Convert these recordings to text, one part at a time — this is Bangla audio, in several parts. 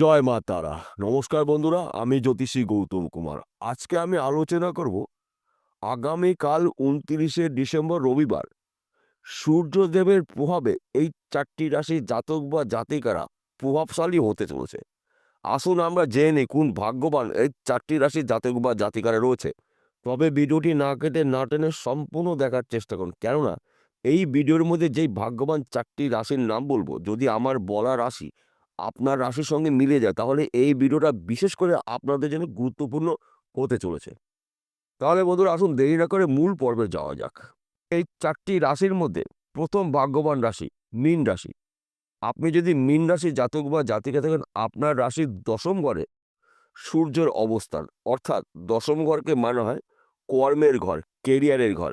জয় মা তারা। নমস্কার বন্ধুরা, আমি জ্যোতিষী গৌতম কুমার। আজকে আমি আলোচনা করব আগামীকাল উনত্রিশে ডিসেম্বর রবিবার সূর্যদেবের প্রভাবে এই চারটি রাশির জাতক বা জাতিকারা প্রভাবশালী হতে চলেছে। আসুন আমরা জেনে নিই কোন ভাগ্যবান এই চারটি রাশির জাতক বা জাতিকারা রয়েছে। তবে ভিডিওটি না কেটে না টেনে সম্পূর্ণ দেখার চেষ্টা করুন। কেননা এই ভিডিওর মধ্যে যেই ভাগ্যবান চারটি রাশির নাম বলব, যদি আমার বলা রাশি আপনার রাশির সঙ্গে মিলে যায়। তাহলে এই ভিডিওটা বিশেষ করে আপনাদের জন্য গুরুত্বপূর্ণ হতে চলেছে। তাহলে বন্ধুরা আসুন দেরি না করে মূল পর্বে যাওয়া যাক। এই চারটি রাশির মধ্যে প্রথম ভাগ্যবান রাশি, মীন রাশি। আপনি যদি মীন রাশি জাতক বা জাতিকা থাকেন, আপনার রাশির দশম ঘরে সূর্যের অবস্থান। অর্থাৎ দশম ঘরকে মানা হয় কর্মের ঘর, কেরিয়ারের ঘর।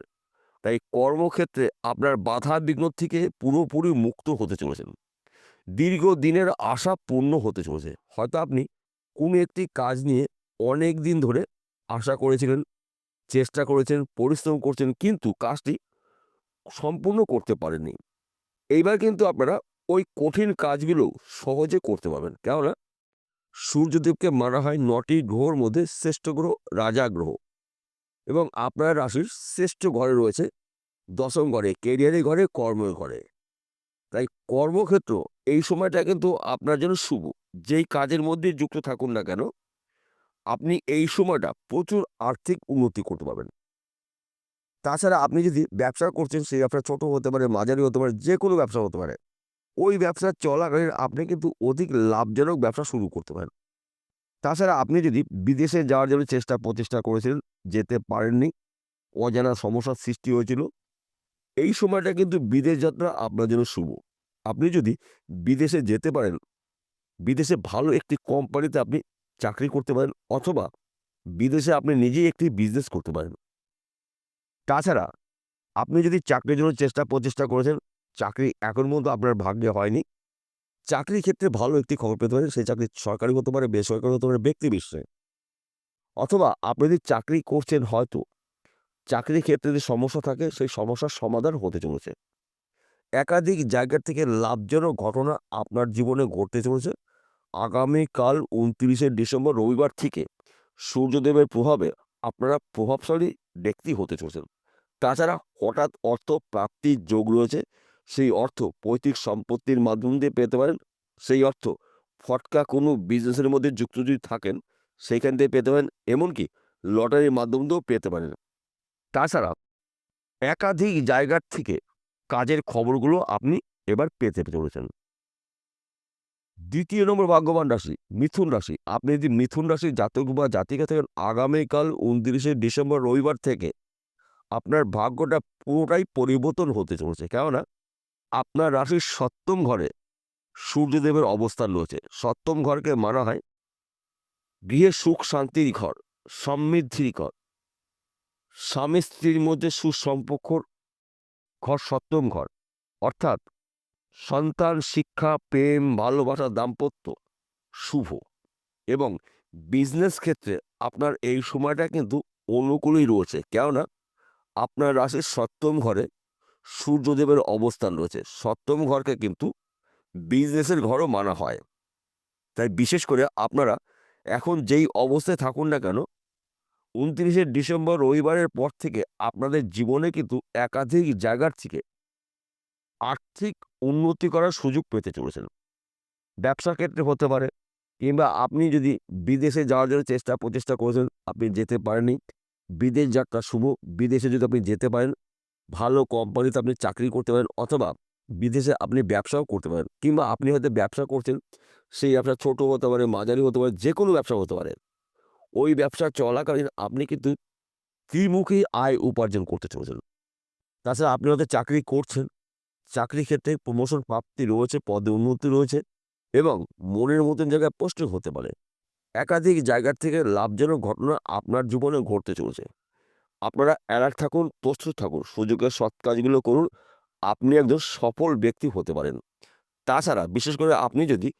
তাই কর্মক্ষেত্রে আপনার বাধা বিঘ্ন থেকে পুরোপুরি মুক্ত হতে চলেছেন। দীর্ঘ দিনের আশা পূর্ণ হতে চলেছে। হয়তো আপনি কোনো একটি কাজ নিয়ে অনেক দিন ধরে আশা করেছিলেন, চেষ্টা করেছেন, পরিশ্রম করছেন, কিন্তু কাজটি সম্পূর্ণ করতে পারেননি। এইবার কিন্তু আপনারা ওই কঠিন কাজগুলো সহজে করতে পারবেন। কেননা সূর্যদেবকে মারা হয় নটি গ্রহর মধ্যে শ্রেষ্ঠ গ্রহ রাজা গ্রহ এবং আপনার রাশির শ্রেষ্ঠ ঘরে রয়েছে দশম ঘরে, কেরিয়ারের ঘরে, কর্মের ঘরে। তাই কর্মক্ষেত্র এই সময়টা কিন্তু আপনার জন্য শুভ। যেই কাজের মধ্যে যুক্ত থাকুন না কেন, আপনি এই সময়টা প্রচুর আর্থিক উন্নতি করতে পারবেন। তাছাড়া আপনি যদি ব্যবসা করছেন, সেই ব্যবসা ছোট হতে পারে, মাঝারি হতে পারে যে কোনো ব্যবসা হতে পারে, ওই ব্যবসা চলাকালীন আপনি কিন্তু অধিক লাভজনক ব্যবসা শুরু করতে পারেন। তাছাড়া আপনি যদি বিদেশে যাওয়ার জন্য চেষ্টা প্রচেষ্টা করেছিলেন, যেতে পারেননি, অজানা সমস্যার সৃষ্টি হয়েছিল, এই সময়টা কিন্তু বিদেশ যাত্রা আপনার জন্য শুভ। আপনি যদি বিদেশে যেতে পারেন, বিদেশে ভালো একটি কোম্পানিতে আপনি চাকরি করতে পারেন অথবা বিদেশে আপনি নিজেই একটি বিজনেস করতে পারেন। তাছাড়া আপনি যদি চাকরির জন্য চেষ্টা প্রচেষ্টা করেছেন, চাকরি এখন পর্যন্ত আপনার ভাগ্যে হয়নি, চাকরির ক্ষেত্রে ভালো একটি খবর পেতে পারেন, সেই চাকরি সরকারি হতে পারে, বেসরকারি হতে পারে, ব্যক্তি বিশ্বে। অথবা আপনি যদি চাকরি করছেন হয়তো, চাকরির ক্ষেত্রে যদি সমস্যা থাকে, সেই সমস্যার সমাধান হতে চলেছে। একাধিক জায়গা থেকে লাভজনক ঘটনা আপনার জীবনে ঘটতে চলেছে। আগামীকাল উনত্রিশে ডিসেম্বর রবিবার থেকে সূর্যদেবের প্রভাবে আপনারা প্রভাবশালী ব্যক্তি হতে চলেছেন। তাছাড়া হঠাৎ অর্থ প্রাপ্তির যোগ রয়েছে, সেই অর্থ পৈতৃক সম্পত্তির মাধ্যম দিয়ে পেতে পারেন। সেই অর্থ ফটকা কোনো বিজনেসের মধ্যে যুক্ত যদি থাকেন সেইখান থেকে পেতে পারেন, এমনকি লটারির মাধ্যম দিয়েও পেতে পারেন। তাছাড়া একাধিক জায়গার থেকে কাজের খবরগুলো আপনি এবার পেতে চলেছেন। দ্বিতীয় নম্বর ভাগ্যবান রাশি, মিথুন রাশি। আপনি যদি মিথুন রাশির জাতক বা জাতিকা থাকেন, আগামীকাল উনত্রিশে ডিসেম্বর রবিবার থেকে আপনার ভাগ্যটা পুরোটাই পরিবর্তন হতে চলেছে। কেননা, আপনার রাশির সপ্তম ঘরে সূর্যদেবের অবস্থান রয়েছে। সপ্তম ঘরকে মানা হয় গৃহে সুখ শান্তির ঘর, সমৃদ্ধির ঘর। স্বামী স্ত্রীর মধ্যে সুসম্পর্কর ঘর সপ্তম ঘর। অর্থাৎ সন্তান, শিক্ষা, প্রেম, ভালোবাসা, দাম্পত্য শুভ। এবং বিজনেস ক্ষেত্রে আপনার এই সময়টা কিন্তু অনুকূলই রয়েছে। কেননা আপনার রাশির সপ্তম ঘরে সূর্যদেবের অবস্থান রয়েছে। সপ্তম ঘরকে কিন্তু বিজনেসের ঘরও মানা হয়। তাই বিশেষ করে আপনারা এখন যেই অবস্থায় থাকুন না কেন উনত্রিশে ডিসেম্বর রবিবারের পর থেকে আপনাদের জীবনে কিন্তু একাধিক জায়গার থেকে আর্থিক উন্নতি করার সুযোগ পেতে চলেছেন। ব্যবসা ক্ষেত্রে হতে পারে, কিংবা আপনি যদি বিদেশে যাওয়ার জন্য চেষ্টা, প্রচেষ্টা করেছেন, আপনি যেতে পারেননি। বিদেশ যাত্রা শুভ, বিদেশে যদি আপনি যেতে পারেন, ভালো কোম্পানিতে আপনি চাকরি করতে পারেন, অথবা বিদেশে আপনি ব্যবসাও করতে পারেন, কিংবা আপনি হয়তো ব্যবসা করছেন, সেই ব্যবসা ছোট হতে পারে, মাঝারি হতে পারে যে কোনো ব্যবসা হতে পারে। ওই ব্যবসা চলাকালীন আপনি কিন্তু ত্রিমুখী আয় উপার্জন করতে চলেছেন। তাছাড়া আপনি হয়তো চাকরি করছেন। চাকরি ক্ষেত্রে প্রমোশন প্রাপ্তি রয়েছে, পদে উন্নতি রয়েছে এবং মনের মতন জায়গায় পোস্টিং হতে পারে। একাধিক জায়গার থেকে লাভজনক ঘটনা আপনার জীবনে ঘটতে চলেছে। আপনারা অ্যালার্ট থাকুন, প্রস্তুত থাকুন, সুযোগের সৎ কাজগুলো করুন। আপনি একজন সফল ব্যক্তি হতে পারেন। তাছাড়া বিশেষ করে আপনি যদি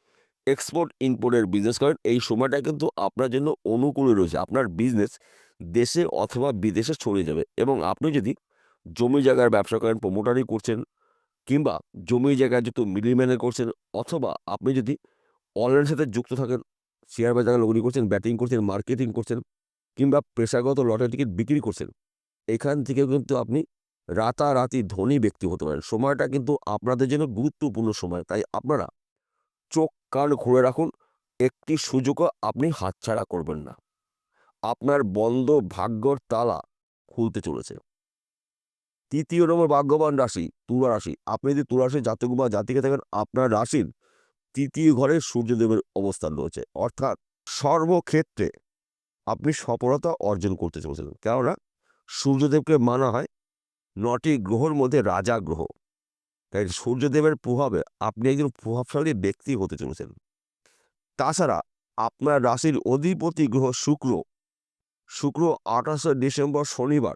এক্সপোর্ট ইম্পোর্টের বিজনেস করেন এই সময়টা কিন্তু আপনার জন্য অনুকূলে রয়েছে। আপনার বিজনেস দেশে অথবা বিদেশে ছড়িয়ে যাবে এবং আপনি যদি জমি জায়গার ব্যবসা করেন প্রমোটারি করছেন কিংবা জমি জায়গায় যত মিডিলম্যানে করছেন অথবা আপনি যদি অনলাইনের সাথে যুক্ত থাকেন শেয়ার বাজারে লগ্নি করছেন ব্যাটিং করছেন মার্কেটিং করছেন কিংবা পেশাগত লটারি টিকিট বিক্রি করছেন, এখান থেকে কিন্তু আপনি রাতারাতি ধনী ব্যক্তি হতে পারেন। সময়টা কিন্তু আপনাদের জন্য গুরুত্বপূর্ণ সময়। তাই আপনারা চোখ কান খুলে রাখুন, একটি সুযোগও আপনি হাতছাড়া করবেন না। আপনার বন্ধ ভাগ্যর তালা খুলতে চলেছে। তৃতীয় নম্বর ভাগ্যবান রাশি, তুলা রাশি। আপনি যদি তুলা রাশির জাতক বা জাতিকে থাকেন, আপনার রাশির তৃতীয় ঘরে সূর্যদেবের অবস্থান রয়েছে। অর্থাৎ সর্বক্ষেত্রে আপনি সফলতা অর্জন করতে চলেছেন। কেননা, সূর্যদেবকে মানা হয় নটি গ্রহর মধ্যে রাজা গ্রহ। তাই সূর্যদেবের প্রভাবে, আপনি একজন প্রভাবশালী ব্যক্তি হতে চলেছেন। তাছাড়া আপনার রাশির অধিপতি গ্রহ শুক্র। শুক্র আঠাশে ডিসেম্বর শনিবার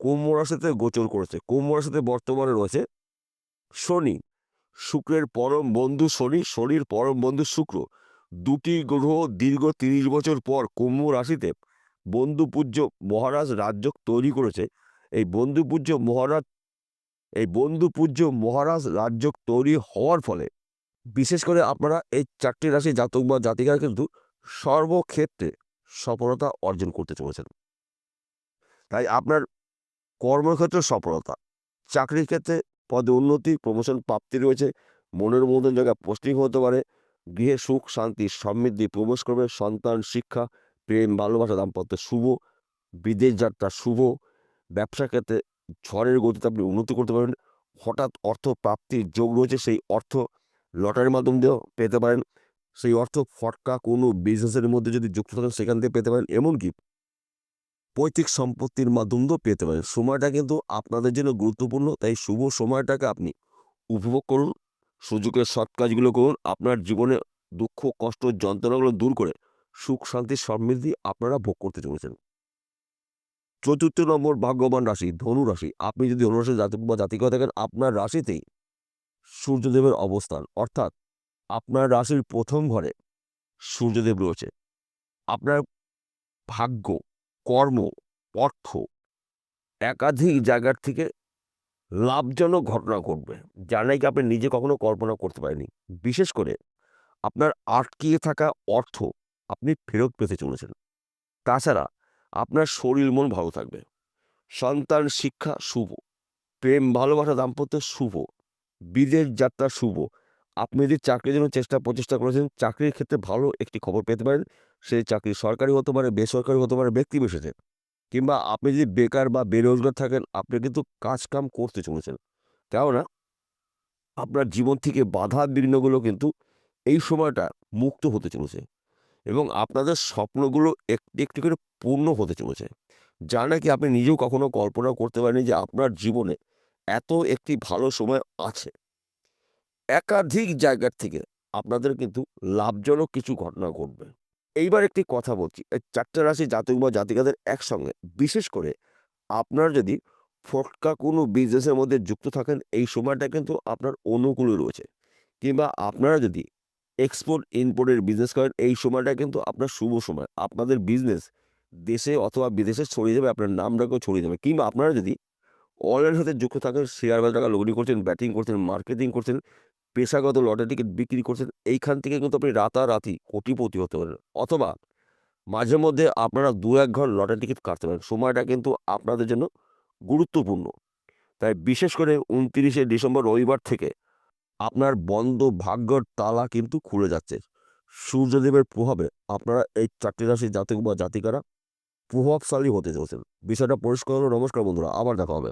কুম্ভ রাশিতে গোচর করেছে। কুম্ভ রাশিতে বর্তমানে রয়েছে শনি। শুক্রের পরম বন্ধু শনি, শনির পরম বন্ধু শুক্র। দুটি গ্রহ দীর্ঘ তিরিশ বছর পর কুম্ভ রাশিতে বন্ধু পূজ্য মহারাজ রাজ্য তৈরি করেছে। এই বন্ধু পূজ্য মহারাজ এই বন্ধু পূজ্য মহারাজ রাজ্য তৈরি হওয়ার ফলে, বিশেষ করে আপনারা এই চারটি রাশি জাতক বা জাতিকারা কিন্তু সর্বক্ষেত্রে সফলতা অর্জন করতে চলেছেন। তাই আপনার কর্মক্ষেত্রে সফলতা, চাকরির ক্ষেত্রে পদে উন্নতি প্রমোশন প্রাপ্তি রয়েছে, মনের মতন জায়গায় পোস্টিং হতে পারে, গৃহে সুখ, শান্তি, সমৃদ্ধি, প্রবেশ করবে, সন্তান, শিক্ষা, প্রেম, ভালোবাসা, দাম্পত্য শুভ, বিদেশ যাত্রা শুভ, ব্যবসা ক্ষেত্রে ঝড়ের গতিতে আপনি উন্নতি করতে পারেন। হঠাৎ অর্থ প্রাপ্তির যোগ রয়েছে, সেই অর্থ লটারির মাধ্যম দিয়েও পেতে পারেন। সেই অর্থ ফটকা কোনো বিজনেসের মধ্যে যদি যুক্ত থাকেন, সেখান থেকে পেতে পারেন। এমনকি পৈতৃক সম্পত্তির মাধ্যম দিয়েও পেতে পারেন। সময়টা কিন্তু আপনাদের জন্য গুরুত্বপূর্ণ, তাই শুভ সময়টাকে আপনি উপভোগ করুন। সুযোগের সৎ কাজগুলো করুন। আপনার জীবনে দুঃখ, কষ্ট, যন্ত্রণাগুলো দূর করে সুখ, শান্তি, সমৃদ্ধি আপনারা ভোগ করতে চলেছেন। চতুর্থ নম্বর ভাগ্যবান রাশি, ধনু রাশি। আপনি যদি ধনু রাশি জাতি বা জাতিক থাকেন, আপনার রাশিতেই সূর্যদেবের অবস্থান। অর্থাৎ আপনার রাশির প্রথম ঘরে সূর্যদেব রয়েছে। আপনার ভাগ্য, কর্ম, অর্থ একাধিক জায়গার থেকে লাভজনক ঘটনা ঘটবে, যা নাকি আপনি নিজে কখনো কল্পনা করতে পারেনি বিশেষ করে আপনার আটকিয়ে থাকা অর্থ আপনি ফেরত পেতে চলেছেন। তাছাড়া আপনার শরীর মন ভালো থাকবে। সন্তান শিক্ষা শুভ। প্রেম ভালোবাসা দাম্পত্য শুভ। বিদেশ যাত্রা শুভ। আপনি যদি চাকরির জন্য চেষ্টা প্রচেষ্টা করেছেন, চাকরির ক্ষেত্রে ভালো একটি খবর পেতে পারেন। সেই চাকরি সরকারি হতে পারে, বেসরকারি হতে পারে, ব্যক্তি বিশেষে। কিংবা আপনি যদি বেকার বা বেরোজগার থাকেন, আপনি কিন্তু কাজ কাম করতে চলেছেন। কেননা, আপনার জীবন থেকে বাধা বিঘ্নগুলো কিন্তু এই সময়টা মুক্ত হতে চলেছে। এবং আপনাদের স্বপ্নগুলো একটি, একটু করে পূর্ণ হতে চলেছে। যা নাকি আপনি নিজেও কখনো কল্পনা করতে পারেনি যে আপনার জীবনে এত একটি ভালো সময় আছে। একাধিক জায়গার থেকে আপনাদের কিন্তু লাভজনক কিছু ঘটনা ঘটবে। এইবার একটি কথা বলছি, এই চারটে রাশি জাতক বা জাতিকাদের একসঙ্গে। বিশেষ করে আপনার যদি ফটকা কোনো বিজনেসের মধ্যে যুক্ত থাকেন, এই সময়টা কিন্তু আপনার অনুকূলে রয়েছে। কিংবা আপনারা যদি এক্সপোর্ট ইম্পোর্টের বিজনেস করেন এই সময়টা কিন্তু আপনার শুভ সময়। আপনাদের বিজনেস দেশে অথবা বিদেশে ছড়িয়ে যাবে, আপনার নামটাকেও ছড়িয়ে যাবে। কিংবা আপনারা যদি অনলাইনের সাথে যুক্ত থাকেন শেয়ার বাজার লগ্নি করছেন ব্যাটিং করছেন মার্কেটিং করছেন, পেশাগত লটারি টিকিট বিক্রি করছেন, এইখান থেকে কিন্তু আপনি রাতারাতি কোটিপতি হতে পারেন। অথবা মাঝে মধ্যে আপনারা দু এক ঘর লটারি টিকিট কাটতে পারেন। সময়টা কিন্তু আপনাদের জন্য গুরুত্বপূর্ণ। তাই বিশেষ করে উনতিরিশে ডিসেম্বর রবিবার থেকে আপনার বন্ধ ভাগ্যর তালা কিন্তু খুলে যাচ্ছে। সূর্যদেবের প্রভাবে আপনারা এই চারটি রাশির জাতক বা জাতিকারা প্রভাবশালী হতে চলেছেন। বিষয়টা পরিষ্কার নমস্কার বন্ধুরা, আবার দেখা হবে।